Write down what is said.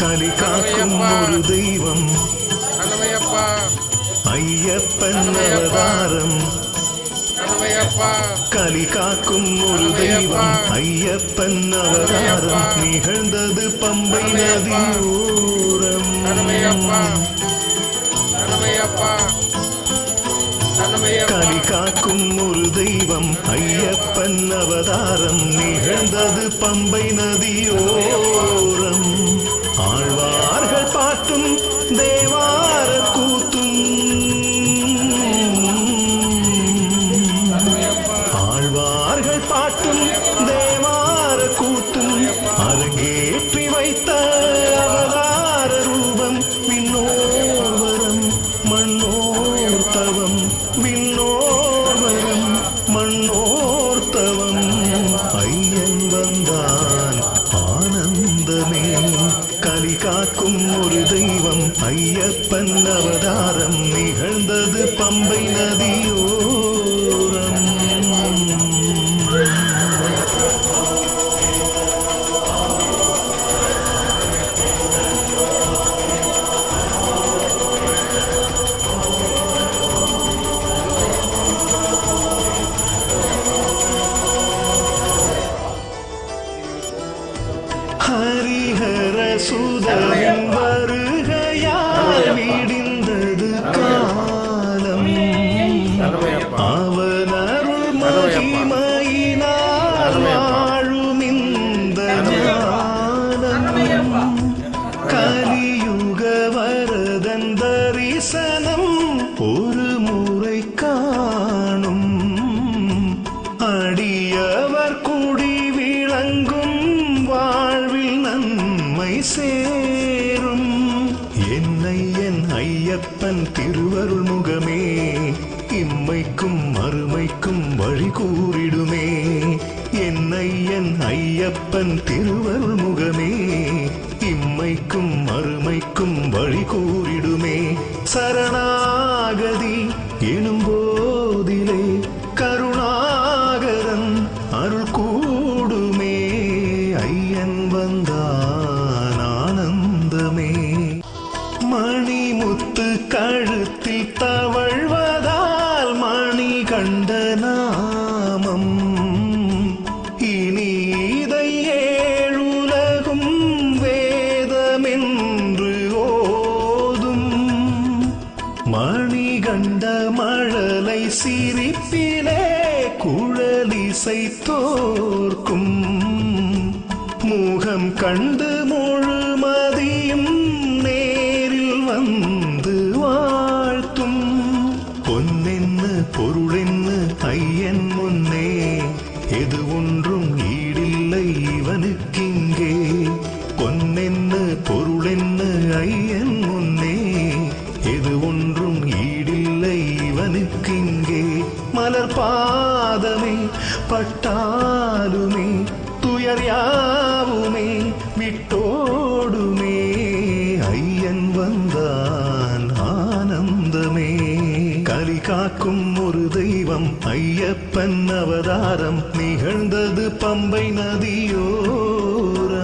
காக்கும் ஒரு தெய்வம். ஐயப்பன் அவதாரம். கலி காக்கும் ஒரு தெய்வம். ஐயப்பன் அவதாரம் நிகழ்ந்தது பம்பை கணவையப்பா கணவையப்பா கலி காக்கும் ஒரு தெய்வம். ஐயப்பன் அவதாரம் நிகழ்ந்தது பம்பை நதியோரம். ஆழ்வார்கள் பாட்டும் தேவா காக்கும் ஒரு தெய்வம் ஐயப்பன் அவதாரம் நிகழ்ந்தது பம்பை நதி. ஹரிஹர சுதரின் வருகையால் விடிந்தது காலம். அவன் அருள் மகிமையினால் ஐயப்பன் திருவருள் முகமே இம்மைக்கும் மறுமைக்கும் வழி கூறிடுமே. என்னை என் ஐயப்பன் திருவருள் முகமே இம்மைக்கும் மறுமைக்கும் வழி கூறிடுமே. சரணாகதி எனும்போ முத்து கழுத்தில் தவழ்வதால் மணி கண்ட நாமம். இனி இதை ஏழுலகும் வேதமென்று ஓதும். மணி கண்ட மழலை சிரிப்பிலே குழலிசை தோர்க்கும் முகம் கண்டு முழுமதியும் ஒன்றும் ஈடில்லை இவனுக்கிங்கே. பொன்னென்ன பொருளென்ன ஐயன் முன்னே. எது ஒன்றும் ஈடில்லை இவனுக்கிங்கே. மலர் பாதமே பட்டாலுமே துயர் யாவுமே விட்டோடுமே. ஐயன் வந்தான் ஆனந்தமே. கலி காக்கும் ஒரு தெய்வம் ஐயப்பன் அவதாரம் நிகழ்ந்தது பம்பை நதியோர.